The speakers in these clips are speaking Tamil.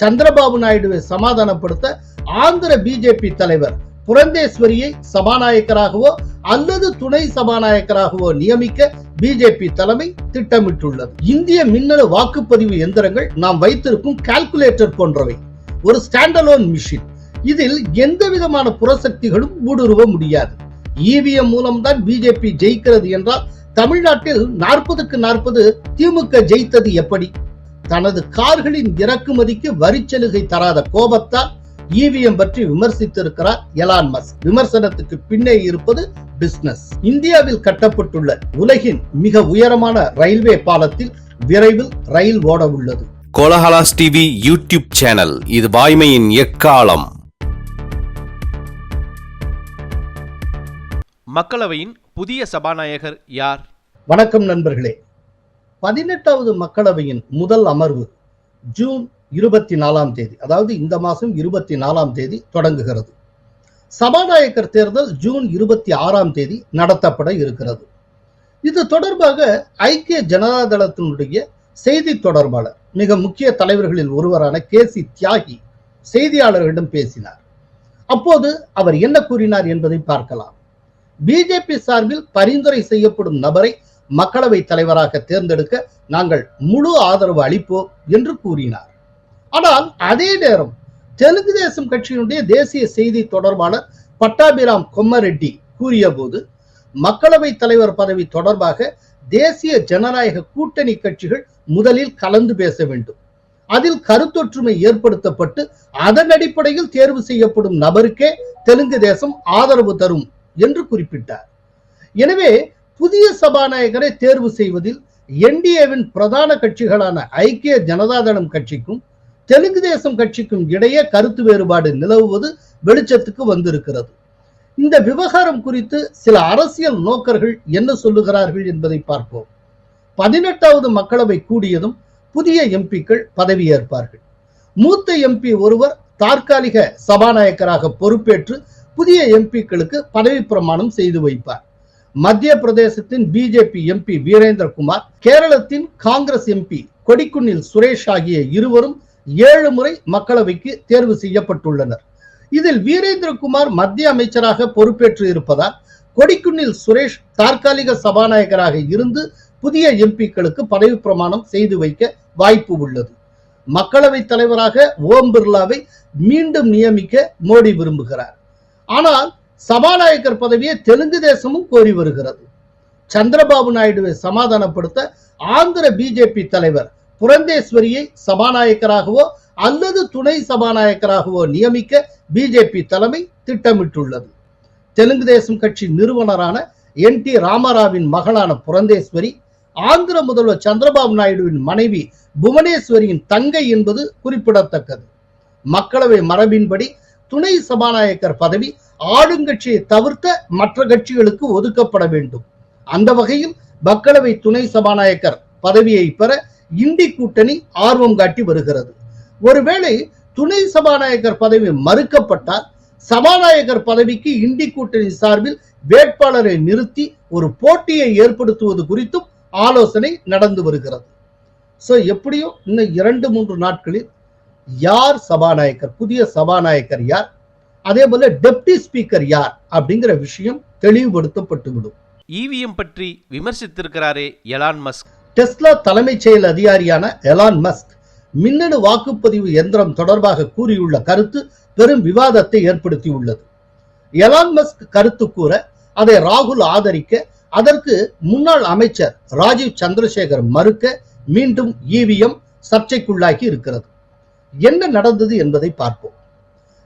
சந்திரபாபு நாயுடுவை சமாதானப்படுத்த ஆந்திர பிஜேபி தலைவர் புரந்தேஸ்வரியை சபாநாயகராகவோ அல்லது துணை சபாநாயகராகவோ நியமிக்க பிஜேபி தலைமை திட்டமிட்டுள்ளது. இந்திய மின்னணு வாக்குப்பதிவு எந்திரங்கள் நாம் வைத்திருக்கும் கால்குலேட்டர் போன்றவை. ஒரு ஸ்டாண்டலோன் மிஷின் இதில் எந்த விதமான புறசக்திகளும் ஊடுருவ முடியாது. இவிஎம் மூலம்தான் பிஜேபி ஜெயிக்கிறது என்றால் தமிழ்நாட்டில் நாற்பதுக்கு நாற்பது திமுக ஜெயித்தது எப்படி? தனது கார்களின் இறக்குமதிக்கு வரிச்சலுகை தராத கோபத்தால் இவிஎம் பற்றி விமர்சித்திருக்கிறார் எலான் மஸ்க். விமர்சனத்துக்கு பின்னே இருப்பது பிசினஸ் இந்தியாவில் கட்டப்பட்டுள்ள உலகின் மிக உயரமான ரயில்வே பாலத்தில் விரைவில் ரயில் ஓட உள்ளது. Kolahalas TV YouTube channel. இது வாய்மையின் எக்காலம். மக்களவையின் புதிய சபாநாயகர் யார்? வணக்கம் நண்பர்களே. பதினெட்டாவது மக்களவையின் முதல் அமர்வு ஜூன் இருபத்தி நாலாம் தேதி அதாவது இந்த மாதம் இருபத்தி நாலாம் தேதி தொடங்குகிறது. சபாநாயகர் தேர்தல் ஜூன் இருபத்தி ஆறாம் தேதி நடத்தப்பட இருக்கிறது. இது தொடர்பாக ஐக்கிய ஜனதா தளத்தினுடைய செய்தி தொடர்பாளர் மிக முக்கிய தலைவர்களில் ஒருவரான கே சி தியாகி செய்தியாளர்களிடம் பேசினார். அப்போது அவர் என்ன கூறினார் என்பதை பார்க்கலாம். பிஜேபி சார்பில் பரிந்துரை செய்யப்படும் நபரை மக்களவை தலைவராக தேர்ந்தெடுக்க நாங்கள் முழு ஆதரவு அளிப்போம் என்று கூறினார். ஆனால் அதே நேரம் தெலுங்கு தேசம் கட்சியினுடைய தேசிய செய்தி தொடர்பாளர் பட்டாபிராம் கொம்மரெட்டி கூறிய போது மக்களவை தலைவர் பதவி தொடர்பாக தேசிய ஜனநாயக கூட்டணி கட்சிகள் முதலில் கலந்து பேச வேண்டும். அதில் கருத்தொற்றுமை ஏற்படுத்தப்பட்டு அதன் அடிப்படையில் தேர்வு செய்யப்படும் நபருக்கே தெலுங்கு தேசம் ஆதரவு தரும் என்று குறிப்பிட்டார். எனவே புதிய சபாநாயகரை தேர்வு செய்வதில் என்டிஏவின் பிரதான கட்சிகளான ஐக்கிய ஜனதாதளம் கட்சிக்கும் தெலுங்கு தேசம் கட்சிக்கும் இடையே கருத்து வேறுபாடு நிலவுவது வெளிச்சத்துக்கு வந்திருக்கிறது. இந்த விவகாரம் குறித்து சில அரசியல் நோக்கர்கள் என்ன சொல்லுகிறார்கள் என்பதை பார்ப்போம். பதினெட்டாவது மக்களவை கூடியதும் புதிய எம்பிக்கள் பதவியேற்பார்கள். மூத்த எம்பி ஒருவர் தற்காலிக சபாநாயகராக பொறுப்பேற்று புதிய எம்பிக்களுக்கு பதவி பிரமாணம் செய்து வைப்பார். மத்திய பிரதேசத்தின் பிஜேபி எம்பி வீரேந்திரகுமார் கேரளத்தின் காங்கிரஸ் எம்பி கொடிக்குன்னில் சுரேஷ் ஆகிய இருவரும் ஏழு முறை மக்களவைக்கு தேர்வு செய்யப்பட்டுள்ளனர். இதில் வீரேந்திரகுமார் மத்திய அமைச்சராக பொறுப்பேற்று இருப்பதால் கொடிக்குன்னில் சுரேஷ் தற்காலிக சபாநாயகராக இருந்து புதிய எம்பிக்களுக்கு பதவி பிரமாணம் செய்து வைக்க வாய்ப்பு உள்ளது. மக்களவை தலைவராக ஓம் பிர்லாவை மீண்டும் நியமிக்க மோடி விரும்புகிறார். ஆனால் சபாநாயகர் பதவியை தெலுங்கு தேசமும் கோரி வருகிறது. சந்திரபாபு நாயுடுவை சமாதானப்படுத்த ஆந்திர பிஜேபி தலைவர் புரந்தேஸ்வரியை சபாநாயகராகவோ அல்லது துணை சபாநாயகராகவோ நியமிக்க பிஜேபி தலைமை திட்டமிட்டுள்ளது. தெலுங்கு தேசம் கட்சி நிறுவனரான என் டி ராமராவின் மகளான புரந்தேஸ்வரி ஆந்திர முதல்வர் சந்திரபாபு நாயுடுவின் மனைவி புவனேஸ்வரியின் தங்கை என்பது குறிப்பிடத்தக்கது. மக்களவை மரபின்படி துணை சபாநாயகர் பதவி ஆளுங்கட்சியை தவிர்த்த மற்ற கட்சிகளுக்கு ஒதுக்கப்பட வேண்டும். அந்த வகையில் மக்களவை துணை சபாநாயகர் பதவியை பெற இந்தி கூட்டணி ஆர்வம் காட்டி வருகிறது. ஒருவேளை துணை சபாநாயகர் பதவி மறுக்கப்பட்டால் சபாநாயகர் பதவிக்கு இந்தி கூட்டணி சார்பில் வேட்பாளரை நிறுத்தி ஒரு போட்டியை ஏற்படுத்துவது குறித்தும் ஆலோசனை நடந்து வருகிறது. சோ எப்படியோ இன்னும் இரண்டு மூன்று நாட்களில் யார் சபாநாயகர்? புதிய சபாநாயகர் யார்? அதே போல டெப்டி ஸ்பீக்கர் யார்? அப்படிங்கிற விஷயம் தெளிவுபடுத்தப்பட்டு விடும் இவிஎம் பற்றி விமர்சித்திருக்கிறாரே எலான் மஸ்க். டெஸ்லா தலைமைச் செயல் அதிகாரியான எலான் மஸ்க் மின்னணு வாக்குப்பதிவு எந்திரம் தொடர்பாக கூறியுள்ள கருத்து பெரும் விவாதத்தை ஏற்படுத்தியுள்ளது. எலான் மஸ்க் கருத்து கூற அதை ராகுல் ஆதரிக்க அதற்கு முன்னாள் அமைச்சர் ராஜீவ் சந்திரசேகர் மறுக்க மீண்டும் இவிஎம் சர்ச்சைக்குள்ளாகி இருக்கிறது. என்ன நடந்தது என்பதை பார்ப்போம்.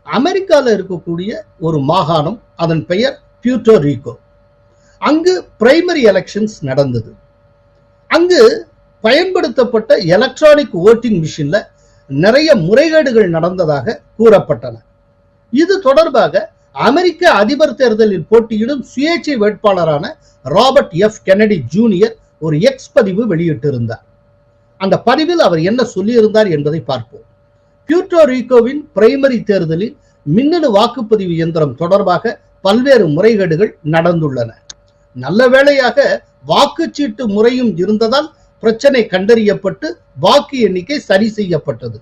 அமெரிக்காவில் இருக்கக்கூடிய ஒரு மாகாணம் அதன் பெயர் பியூட்டோ ரீகோ. அங்கு பிரைமரி எலெக்ஷன்ஸ் நடந்தது. அங்கு பயன்படுத்தப்பட்ட எலக்ட்ரானிக் ஓட்டிங் மிஷின்ல நிறைய முறைகேடுகள் நடந்ததாக கூறப்பட்டன. இது தொடர்பாக அமெரிக்க அதிபர் தேர்தலில் போட்டியிடும் சுயேட்சை வேட்பாளரான ராபர்ட் எஃப். கெனடி ஜூனியர் ஒரு எக்ஸ் பதிவு வெளியிட்டிருந்தார். அந்த பதிவில் அவர் என்ன சொல்லியிருந்தார் என்பதை பார்ப்போம். பியூட்டோ ரீகோவின் பிரைமரி தேர்தலில் மின்னணு வாக்குப்பதிவு இயந்திரம் தொடர்பாக பல்வேறு முறைகேடுகள் நடந்துள்ளன. நல்ல வேளையாக வாக்குச்சீட்டு முறையும் இருந்ததால் பிரச்சனை கண்டறியப்பட்டு வாக்கு எண்ணிக்கை சரி செய்யப்பட்டது.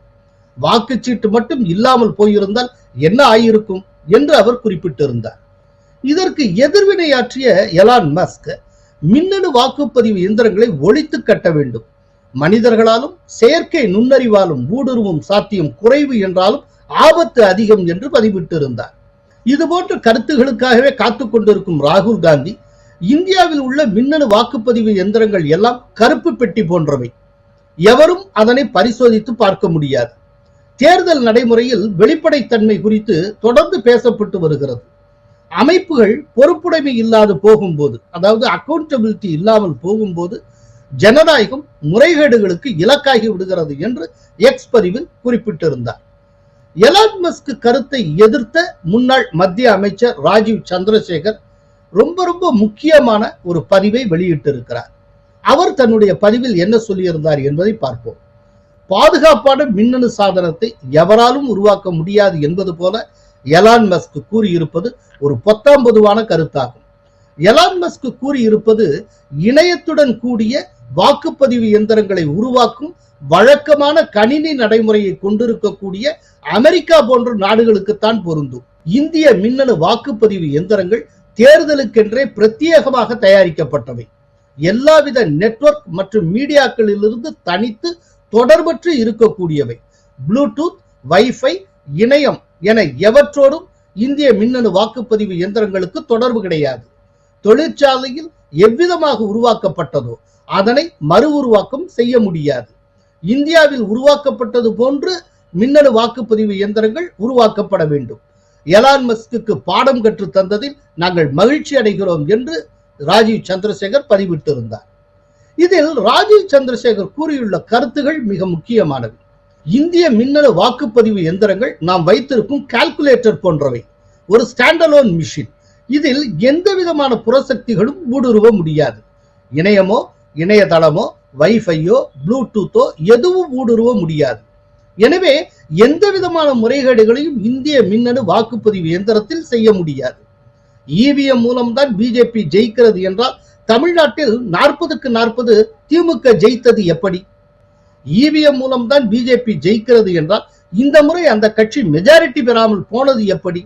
வாக்குச்சீட்டு மட்டும் இல்லாமல் போயிருந்தால் என்ன ஆயிருக்கும் என்று அவர் குறிப்பிட்டிருந்தார். இதற்கு எதிர்வினையாற்றிய எலான் மஸ்க் மின்னணு வாக்குப்பதிவு இயந்திரங்களை ஒழித்து கட்ட வேண்டும். மனிதர்களாலும் செயற்கை நுண்ணறிவாலும் ஊடுருவும் சாத்தியம் குறைவு என்றாலும் ஆபத்து அதிகம் என்று பதிவிட்டிருந்தார். இதுபோன்ற கருத்துகளுக்காகவே காத்து கொண்டிருக்கும் ராகுல் காந்தி இந்தியாவில் உள்ள மின்னணு வாக்குப்பதிவு எந்திரங்கள் எல்லாம் கருப்பு பெட்டி போன்றவை. எவரும் அதனை பரிசோதித்து பார்க்க முடியாது. தேர்தல் நடைமுறையில் வெளிப்படைத்தன்மை குறித்து தொடர்ந்து பேசப்பட்டு வருகிறது. அமைப்புகள் பொறுப்புடைமை இல்லாது போகும்போது அதாவது அக்கௌண்டபிலிட்டி இல்லாமல் போகும்போது ஜனநாயகம் முறைகேடுகளுக்கு இலக்காகி விடுகிறது என்று எக்ஸ் பதிவில் குறிப்பிட்டிருந்தார். எலான் மஸ்க் கருத்தை எதிர்த்த முன்னாள் மத்திய அமைச்சர் ராஜீவ் சந்திரசேகர் ரொம்ப ரொம்ப முக்கியமான ஒரு பதிவை வெளியிட்டிருக்கிறார். அவர் தன்னுடைய பதிவில் என்ன சொல்லியிருந்தார் என்பதை பார்ப்போம். பாதுகாப்பான மின்னணு சாதனத்தை எவராலும் உருவாக்க முடியாது என்பது போல எலான் மஸ்க் கூறியிருப்பது ஒரு பொத்தாம் பொதுவான கருத்தாகும். எலான் மஸ்க் கூறியிருப்பது இணையத்துடன் கூடிய வாக்குப்பதிவு இயந்திரங்களை உருவாக்கும் வழக்கமான கணினி நடைமுறையை கொண்டிருக்கக்கூடிய அமெரிக்கா போன்ற நாடுகளுக்குத்தான் பொருந்தும். இந்திய மின்னணு வாக்குப்பதிவு இயந்திரங்கள் தேர்தலுக்கென்றே பிரத்யேகமாக தயாரிக்கப்பட்டவை. எல்லாவித நெட்வொர்க் மற்றும் மீடியாக்களிலிருந்து தனித்து தொடர்பற்று இருக்கக்கூடியவை. ப்ளூடூத் வைஃபை இணையம் என எவற்றோடும் இந்திய மின்னணு வாக்குப்பதிவு இயந்திரங்களுக்கு தொடர்பு கிடையாது. தொழிற்சாலையில் எவ்விதமாக உருவாக்கப்பட்டதோ அதனை மறு உருவாக்கம் செய்ய முடியாது. இந்தியாவில் உருவாக்கப்பட்டது போன்று மின்னணு வாக்குப்பதிவு இயந்திரங்கள் உருவாக்கப்பட வேண்டும். எலான் மஸ்க்கு பாடம் கற்று தந்ததில் நாங்கள் மகிழ்ச்சி அடைகிறோம் என்று ராஜீவ் சந்திரசேகர் பதிவிட்டிருந்தார். இதில் ராஜீவ் சந்திரசேகர் கூறியுள்ள கருத்துகள் மிக முக்கியமானவை இந்திய மின்னணு வாக்குப்பதிவு எந்திரங்கள் நாம் வைத்திருக்கும் கால்குலேட்டர் போன்றவை. ஒரு ஸ்டாண்டலோன் மிஷின் இதில் எந்த விதமான புறசக்திகளும் ஊடுருவ முடியாது. இணையமோ இணையதளமோ வைஃபையோ ப்ளூடூத்தோ எதுவும் ஊடுருவ முடியாது. எனவே எந்த விதமான முறைகேடுகளையும் இந்திய மின்னணு வாக்குப்பதிவு இயந்திரத்தில் செய்ய முடியாது. இவிஎம் மூலம்தான் பிஜேபி ஜெயிக்கிறது என்றால் தமிழ்நாட்டில் நாற்பதுக்கு நாற்பது திமுக ஜெயித்தது எப்படி? இவிஎம் மூலம்தான் பிஜேபி ஜெயிக்கிறது என்றால் இந்த முறை அந்த கட்சி மெஜாரிட்டி பெறாமல் போனது எப்படி?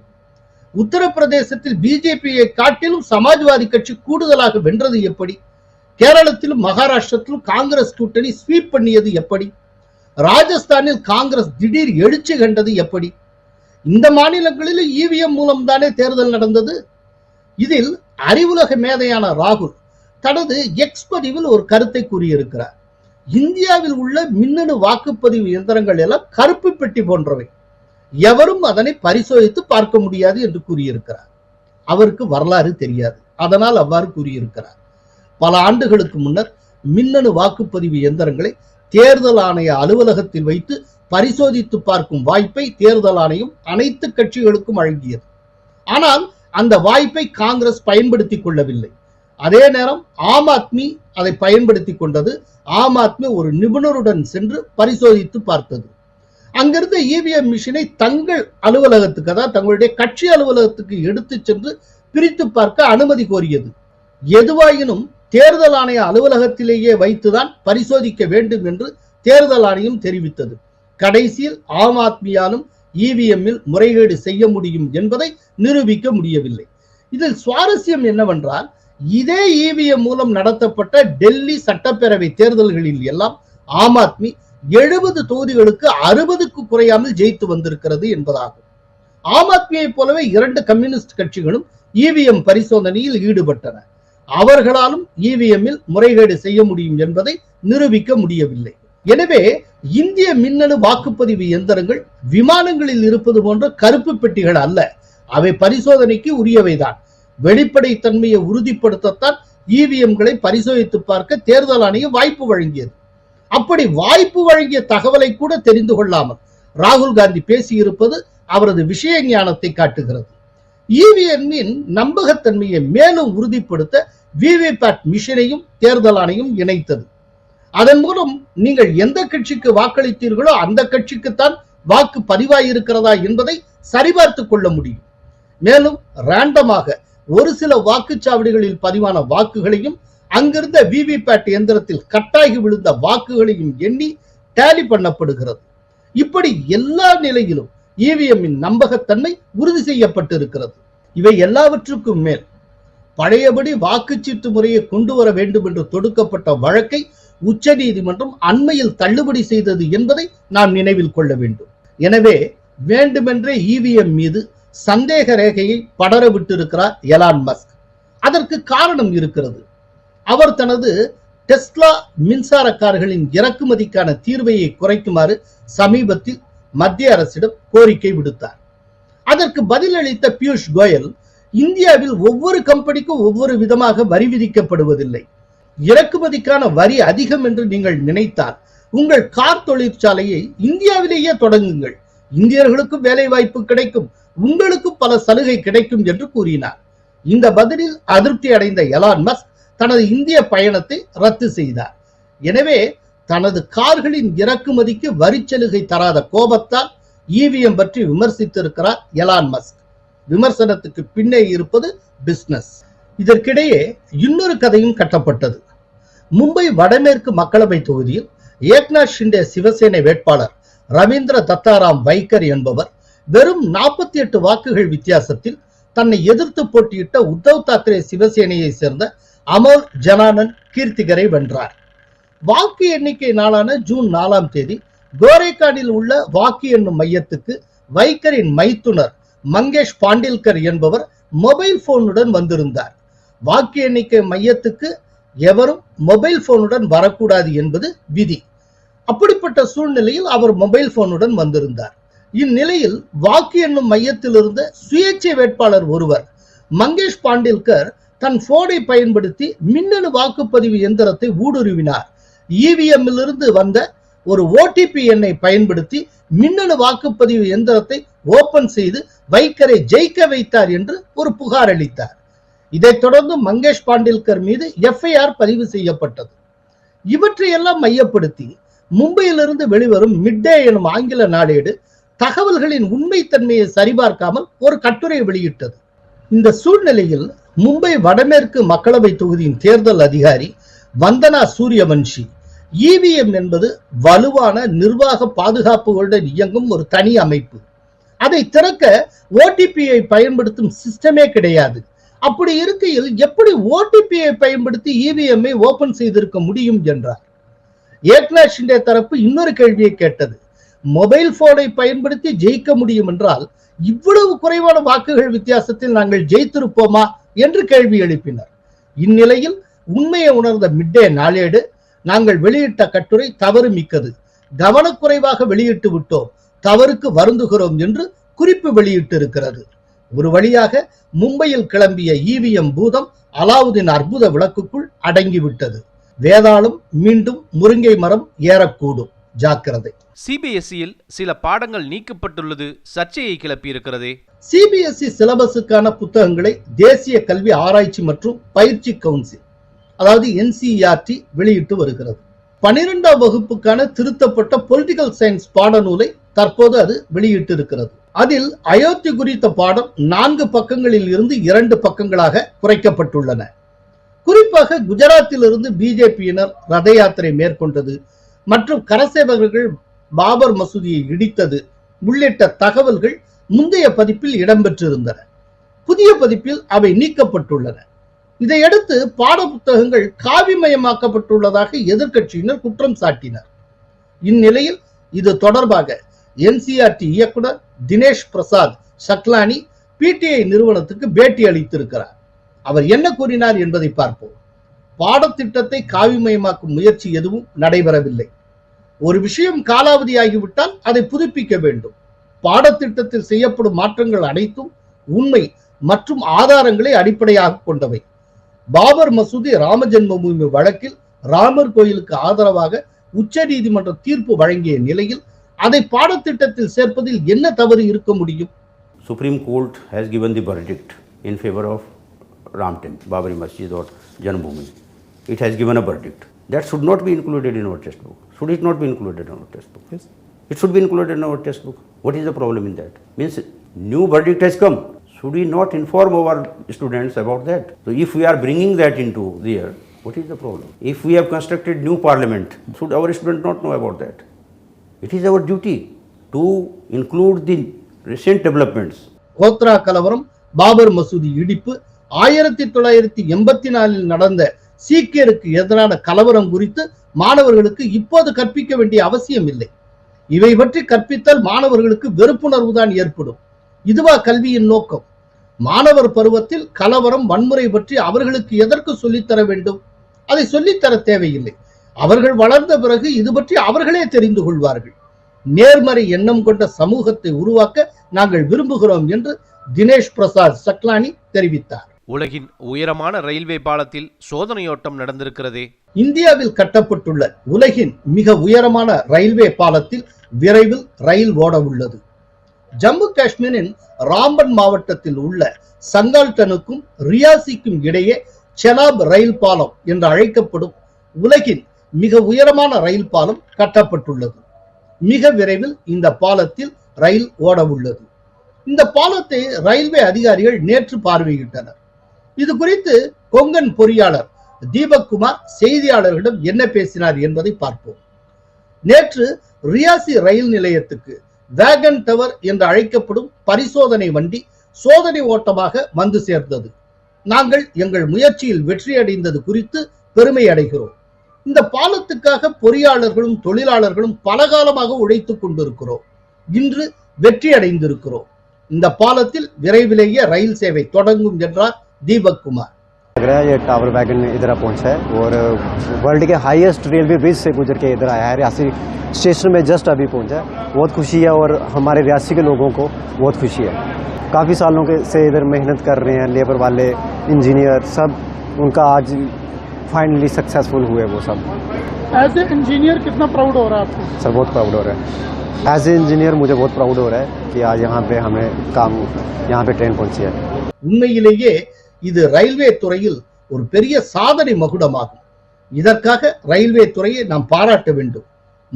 உத்தரப்பிரதேசத்தில் பிஜேபியை காட்டிலும் சமாஜ்வாதி கட்சி கூடுதலாக வென்றது எப்படி? கேரளத்திலும் மகாராஷ்டிரத்திலும் காங்கிரஸ் கூட்டணி ஸ்வீப் பண்ணியது எப்படி? ராஜஸ்தானில் காங்கிரஸ் திடீர் எழுச்சி கண்டது எப்படி? இந்த மாநிலங்களில் இவிஎம் மூலம்தானே தேர்தல் நடந்தது? இதில் அறிவுலக மேதையான ராகுல் தனது எக்ஸ் பதிவில் ஒரு கருத்தை கூறியிருக்கிறார். இந்தியாவில் உள்ள மின்னணு வாக்குப்பதிவு இயந்திரங்கள் எல்லாம் கருப்பு பெட்டி போன்றவை. எவரும் அதனை பரிசோதித்து பார்க்க முடியாது என்று கூறியிருக்கிறார். அவருக்கு வரலாறு தெரியாது. அதனால் அவ்வாறு கூறியிருக்கிறார். பல ஆண்டுகளுக்கு முன்னர் மின்னணு வாக்குப்பதிவு இயந்திரங்களை தேர்தல் ஆணைய அலுவலகத்தில் வைத்து பரிசோதித்து பார்க்கும் வாய்ப்பை தேர்தல் ஆணையம் அனைத்து கட்சிகளுக்கும் வழங்கியது. ஆனால் அந்த வாய்ப்பை காங்கிரஸ் பயன்படுத்திக் கொள்ளவில்லை. அதே நேரம் ஆம் ஆத்மி அதை பயன்படுத்தி கொண்டது. ஆம் ஆத்மி ஒரு நிபுணருடன் சென்று பரிசோதித்து பார்த்தது. அங்கிருந்த இவிஎம் மிஷினை தங்கள் அலுவலகத்துக்கு அதாவது தங்களுடைய கட்சி அலுவலகத்துக்கு எடுத்து சென்று பிரித்து பார்க்க அனுமதி கோரியது. எதுவாயினும் தேர்தல் ஆணைய அலுவலகத்திலேயே வைத்துதான் பரிசோதிக்க வேண்டும் என்று தேர்தல் ஆணையம் தெரிவித்தது. கடைசியில் ஆம் ஆத்மியாலும் இவிஎம்மில் முறைகேடு செய்ய முடியும் என்பதை நிரூபிக்க முடியவில்லை. இதில் சுவாரஸ்யம் என்னவென்றால் இதே இவிஎம் மூலம் நடத்தப்பட்ட டெல்லி சட்டப்பேரவை தேர்தல்களில் எல்லாம் ஆம் ஆத்மி எழுபது தொகுதிகளுக்கு அறுபதுக்கு குறையாமல் ஜெயித்து வந்திருக்கிறது என்பதாகும். ஆம் ஆத்மியை போலவே இரண்டு கம்யூனிஸ்ட் கட்சிகளும் இவிஎம் பரிசோதனையில் ஈடுபட்டன. அவர்களாலும் இவிஎம்மில் முறைகேடு செய்ய முடியும் என்பதை நிரூபிக்க முடியவில்லை. எனவே இந்திய மின்னணு வாக்குப்பதிவு எந்திரங்கள் விமானங்களில் இருப்பது போன்ற கருப்பு பெட்டிகள் அல்ல. அவை பரிசோதனைக்கு உரியவைதான். வெளிப்படைத்தன்மையை உறுதிப்படுத்தத்தான் இவிஎம்களை பரிசோதித்து பார்க்க தேர்தல் ஆணையம் வாய்ப்பு வழங்கியது. அப்படி வாய்ப்பு வழங்கிய தகவலை கூட தெரிந்து கொள்ளாமல் ராகுல் காந்தி பேசியிருப்பது அவரது விஷய ஞானத்தை காட்டுகிறது. இவிஎம்மின் நம்பகத்தன்மையை மேலும் உறுதிப்படுத்த விவிபேட் மிஷினையும் தேர்தல் ஆணையம் இணைத்தது. அதன் மூலம் நீங்கள் எந்த கட்சிக்கு வாக்களித்தீர்களோ அந்த கட்சிக்குத்தான் வாக்கு பதிவாயிருக்கிறதா என்பதை சரிபார்த்துக் கொள்ள முடியும். மேலும் ரேண்டமாக ஒரு சில வாக்குச்சாவடிகளில் பதிவான வாக்குகளையும் அங்கிருந்த விவிபேட் எந்திரத்தில் கட்டாகி விழுந்த வாக்குகளையும் எண்ணி டேலி பண்ணப்படுகிறது. இப்படி எல்லா நிலையிலும் இவிஎம்மின் நம்பகத்தன்மை உறுதி செய்யப்பட்டிருக்கிறது. இவை எல்லாவற்றுக்கும் மேல் பழையபடி வாக்குச்சீட்டு முறையை கொண்டு வர வேண்டும் என்று தொடுக்கப்பட்ட வழக்கை உச்சநீதிமன்றம் அண்மையில் தள்ளுபடி செய்தது என்பதை நாம் நினைவில் கொள்ள வேண்டும். எனவே வேண்டுமென்றே இவிஎம் மீது சந்தேக ரேகையை படர விட்டிருக்கிறார் எலான் மஸ்க். அதற்கு காரணம் இருக்கிறது. அவர் தனது டெஸ்லா மின்சார கார்களின் இறக்குமதிக்கான தீர்வையை குறைக்குமாறு சமீபத்தில் மத்திய அரசிடம் கோரிக்கை விடுத்தார். அதற்கு பதிலளித்த பியூஷ் கோயல் இந்தியாவில் ஒவ்வொரு கம்பெனிக்கும் ஒவ்வொரு விதமாக வரி விதிக்கப்படுவதில்லை. இறக்குமதிக்கான வரி அதிகம் என்று நீங்கள் நினைத்தால் உங்கள் கார் தொழிற்சாலையை இந்தியாவிலேயே தொடங்குங்கள். இந்தியர்களுக்கும் வேலை வாய்ப்பு கிடைக்கும் உங்களுக்கும் பல சலுகை கிடைக்கும் என்று கூறினார். இந்த பதிலில் அதிருப்தி அடைந்த எலான் மஸ்க் தனது இந்திய பயணத்தை ரத்து செய்தார். எனவே தனது கார்களின் இறக்குமதிக்கு வரி சலுகை தராத கோபத்தால் இவிஎம் பற்றி விமர்சித்திருக்கிறார் எலான் மஸ்க். விமர்சனத்துக்கு பின்னே இருப்பது பிசினஸ் இதற்கிடையே இன்னொரு கதையும் கட்டப்பட்டது. மும்பை வடமேற்கு மக்களவை தொகுதியில் ஏக்நாத் ஷிண்டே சிவசேனை வேட்பாளர் ரவீந்திர தத்தாராம் வைக்கர் என்பவர் வெறும் நாற்பத்தி எட்டு வாக்குகள் வித்தியாசத்தில் தன்னை எதிர்த்து போட்டியிட்ட உத்தவ் தாக்கரே சிவசேனையை சேர்ந்த அமோல் ஜனானன் கீர்த்திகரை வென்றார். வாக்கு எண்ணிக்கை நாளான ஜூன் நாலாம் தேதி கோரேகானில் உள்ள வாக்கு எண்ணும் மையத்துக்கு வைக்கரின் மைத்துனர் மங்கேஷ் பாண்டில்கர் என்பவர் மொபைல் போனுடன் வந்திருந்தார். வாக்கு எண்ணிக்கை மையத்துக்கு எவரும் மொபைல் போனுடன் வரக்கூடாது என்பது விதி. அப்படிப்பட்ட சூழ்நிலையில் அவர் மொபைல் போனுடன் வந்திருந்தார். இந்நிலையில் வாக்கு எண்ணும் மையத்தில் இருந்த சுயேட்சை வேட்பாளர் ஒருவர் மங்கேஷ் பாண்டில்கர் தன் போனை பயன்படுத்தி மின்னணு வாக்குப்பதிவு எந்திரத்தை ஊடுருவினார். இவிஎம் இருந்து வந்த ஒரு ஓடிபி எண்ணை பயன்படுத்தி மின்னணு வாக்குப்பதிவு எந்திரத்தை ஓபன் செய்து வைக்கரை ஜெயிக்க வைத்தார் என்று ஒரு புகார் அளித்தார். இதைத் தொடர்ந்து மங்கேஷ் பாண்டில்கர் மீது எஃப்ஐஆர் பதிவு செய்யப்பட்டது. இவற்றையெல்லாம் மையப்படுத்தி மும்பையிலிருந்து வெளிவரும் மிட்டே எனும் ஆங்கில நாளேடு தகவல்களின் உண்மைத்தன்மையை சரிபார்க்காமல் ஒரு கட்டுரை வெளியிட்டது. இந்த சூழ்நிலையில் மும்பை வடமேற்கு மக்களவை தொகுதியின் தேர்தல் அதிகாரி வந்தனா சூரியவன்ஷி இவிஎம் என்பது வலுவான நிர்வாக பாதுகாப்புகளுடன் இயங்கும் ஒரு தனி அமைப்பு. அதை திறக்க ஓடிபியை பயன்படுத்தும் சிஸ்டமே கிடையாது. அப்படி இருக்கையில் எப்படி ஓடிபியை பயன்படுத்தி இவிஎம்ஐ ஓபன் செய்திருக்க முடியும் என்றார்? ஏக்நாத் ஷிண்டே தரப்பு இன்னொரு கேள்வியை கேட்டது. மொபைல் போனை பயன்படுத்தி ஜெயிக்க முடியும் என்றால் இவ்வளவு குறைவான வாக்குகள் வித்தியாசத்தில் நாங்கள் ஜெயித்திருப்போமா என்று கேள்வி எழுப்பினர். இந்நிலையில் உண்மையை உணர்ந்த மிட்டே நாளேடு நாங்கள் வெளியிட்ட கட்டுரை தவறு மிக்கது. கவனக்குறைவாக வெளியிட்டு விட்டோம். தவறுக்கு வருந்துகிறோம் என்று குறிப்பு வெளியிட்டிருக்கிறது. ஒரு வழியாக மும்பையில் கிளம்பிய இவிஎம் பூதம் அலாவுதீன் அற்புத விளக்குக்குள் அடங்கிவிட்டது. வேதாளம் மீண்டும் முருங்கை மரம் ஏறக்கூடும். ஜாக்கிரதை. சிபிஎஸ்இயில் சில பாடங்கள் நீக்கப்பட்டுள்ளது சர்ச்சையை கிளப்பியிருக்கிறதே. சிபிஎஸ்இ சிலபஸுக்கான புத்தகங்களை தேசிய கல்வி ஆராய்ச்சி மற்றும் பயிற்சி கவுன்சில் அதாவது என்சிஇஆர்டி வெளியிட்டு வருகிறது. பனிரெண்டாம் வகுப்புக்கான திருத்தப்பட்ட பொலிட்டிக்கல் சயின்ஸ் பாடநூலை தற்போது அது வெளியிட்டு இருக்கிறது அதில் அயோத்தி குறித்த பாடம் நான்கு பக்கங்களில் இருந்து இரண்டு பக்கங்களாக குறைக்கப்பட்டுள்ளன. குறிப்பாக குஜராத்திலிருந்து பிஜேபியினர் ரத யாத்திரை மேற்கொண்டது மற்றும் கரசேவகர்கள் பாபர் மசூதியை இடித்தது உள்ளிட்ட தகவல்கள் முந்தைய பதிப்பில் இடம்பெற்றிருந்தன. புதிய பதிப்பில் அவை நீக்கப்பட்டுள்ளன. இதையடுத்து பாட புத்தகங்கள் காவிமயமாக்கப்பட்டுள்ளதாக எதிர்கட்சியினர் குற்றம் சாட்டினர். இந்நிலையில் இது தொடர்பாக என்சிஆர்டி இயக்குனர் தினேஷ் பிரசாத் சக்லானி பிடிஐ நிறுவனத்துக்கு பேட்டி அளித்திருக்கிறார். அவர் என்ன கூறினார் என்பதை பார்ப்போம். பாடத்திட்டத்தை காவிமயமாக்கும் முயற்சி எதுவும் நடைபெறவில்லை. ஒரு விஷயம் காலாவதியாகிவிட்டால் அதை புதுப்பிக்க வேண்டும். பாடத்திட்டத்தில் செய்யப்படும் மாற்றங்கள் அனைத்தும் உண்மை மற்றும் ஆதாரங்களை அடிப்படையாக கொண்டவை. பாபர் மசூதி ராம ஜென்மபூமி வழக்கில் ராமர் கோயிலுக்கு ஆதரவாக உச்ச நீதிமன்ற தீர்ப்பு வழங்கிய நிலையில் அதை பாடத்திட்டத்தில் சேர்ப்பதில் என்ன தவறு இருக்க முடியும் Supreme Court has given the verdict in favor of Ram Temple, Babri Masjid or Janmabhoomi. It has given a verdict. That should not be included in our textbook. Should it not be included in our textbook? Yes. It should be included in our textbook. What is the problem in that? Means new verdict has come. Should we not inform our students about that? So if we are bringing that into there, what is the problem? If we have constructed new parliament, should our students not know about that? It is our duty to include the recent developments Godhra கலவரம் பாபர் மசூதி இடிப்பு ஆயிரத்தி தொள்ளாயிரத்தி எண்பத்தி நாலில் நடந்த சீக்கியருக்கு எதிரான கலவரம் குறித்து மாணவர்களுக்கு இப்போது கற்பிக்க வேண்டிய அவசியம் இல்லை இவை பற்றி கற்பித்தால் மாணவர்களுக்கு வெறுப்புணர்வு தான் ஏற்படும் இதுவா கல்வியின் நோக்கம் மாணவர் பருவத்தில் கலவரம் வன்முறை பற்றி அவர்களுக்கு எதற்கு சொல்லித்தர வேண்டும்? அதை சொல்லித்தர தேவையில்லை. அவர்கள் வளர்ந்த பிறகு இது பற்றி அவர்களே தெரிந்து கொள்வார்கள். நேர்மறை எண்ணம் கொண்ட சமூகத்தை உருவாக்க நாங்கள் விரும்புகிறோம் என்று தினேஷ் பிரசாத் சக்லானி தெரிவித்தார். உலகின் உயரமான ரயில்வே பாலத்தில் சோதனையோட்டம் நடந்திருக்கிறதே. இந்தியாவில் கட்டப்பட்டுள்ள உலகின் மிக உயரமான ரயில்வே பாலத்தில் விரைவில் ரயில் ஓட உள்ளது. ஜம்மு காஷ்மீரின் ராம்பன் மாவட்டத்தில் உள்ள சங்கால்டனுக்கும் ரியாசிக்கும் இடையே செனாப் ரயில் பாலம் என்று அழைக்கப்படும் உலகின் மிக உயரமான ரயில் பாலம் கட்டப்பட்டுள்ளது. மிக விரைவில் இந்த பாலத்தில் ரயில் ஓட உள்ளது இந்த பாலத்தை ரயில்வே அதிகாரிகள் நேற்று பார்வையிட்டனர். இது குறித்து கொங்கன் பொறியாளர் தீபக் குமார் செய்தியாளர்களிடம் என்ன பேசினார் என்பதை பார்ப்போம். நேற்று ரியாசி ரயில் நிலையத்துக்கு வேகன் டவர் என்று அழைக்கப்படும் பரிசோதனை வண்டி சோதனை ஓட்டமாக வந்து சேர்ந்தது. நாங்கள் எங்கள் முயற்சியில் வெற்றியடைந்தது குறித்து பெருமை அடைகிறோம். இந்த பாலத்துக்காக பொறியாளர்களும் தொழிலாளர்களும் பலகாலமாக உழைத்துக் கொண்டிருக்கிறோம். இன்று வெற்றி அடைந்திருக்கிறோம். இந்த பாலத்தில் விரைவிலேயே ரயில் சேவை தொடங்கும் என்றார் தீபக் குமார். लग रहा है ये टावर वैगन इधर पहुँचा है और वर्ल्ड के हाईएस्ट रेलवे ब्रिज से गुजर के इधर आया है। रियासी स्टेशन में जस्ट अभी पहुँचा है। बहुत खुशी है और हमारे रियासी के लोगों को बहुत खुशी है। काफ़ी सालों के से इधर मेहनत कर रहे हैं लेबर वाले इंजीनियर सब उनका आज फाइनली सक्सेसफुल हुए वो सब। एज ए इंजीनियर कितना प्राउड हो रहा है आपको? सर बहुत प्राउड हो रहा है। एज ए इंजीनियर मुझे बहुत प्राउड हो रहा है कि आज यहाँ पे हमें काम यहाँ पे ट्रेन पहुँची है। उनमें ये இது ரயில்வே துறையில் ஒரு பெரிய சாதனை மகுடமாகும். இதற்காக ரயில்வே துறையை நாம் பாராட்ட வேண்டும்.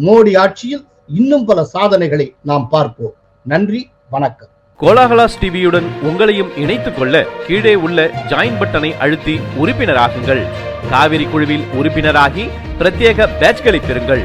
மோடி ஆட்சியில் இன்னும் பல சாதனைகளை நாம் பார்ப்போம். நன்றி வணக்கம். கோலாகலாஸ் டிவியுடன் உங்களையும் இணைத்துக் கொள்ள கீழே உள்ள ஜாயின் பட்டனை அழுத்தி உறுப்பினராகுங்கள். காவிரி குழுவில் உறுப்பினராகி பிரத்யேக பேட்ச்களை பெறுங்கள்.